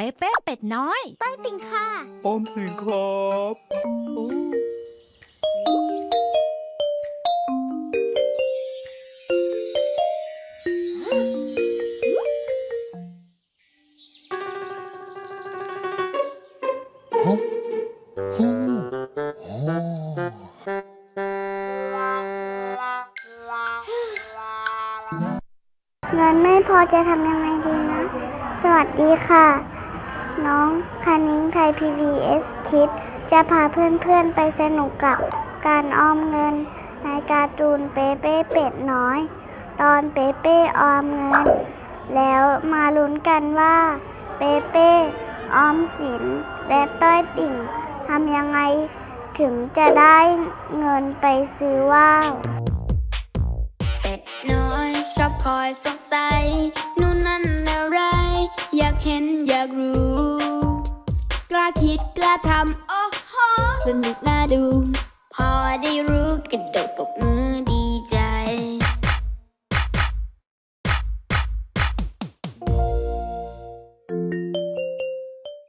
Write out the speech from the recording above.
เป๊ะเป๊ะเป็ดน้อย ต้อยติ่งค่ะออมสินครับโอ้ฮะฮู้โอ้เงินไม่พอจะทำยังไงดีนะ สวัสดีค่ะ น้องคานิ้งไทย PBS คิด จะพาเพื่อนๆไปสนุกกับการออมเงิน ในการ์ตูนเปเป้เป็ดน้อย ตอนเปเป้ออมเงิน แล้วมาลุ้นกันว่า เปเป้ออมสินและต้อยติ่งทำยังไงถึงจะได้เงินไปซื้อว่าวเป็ดน้อย ชอบคอยสงสัยนู่นนั่นอะไร อยากเห็นอยากรู้ กล้าคิดกล้าทำโอ้โหสนุกน่าดู พอได้รู้กระโดดปรบมือ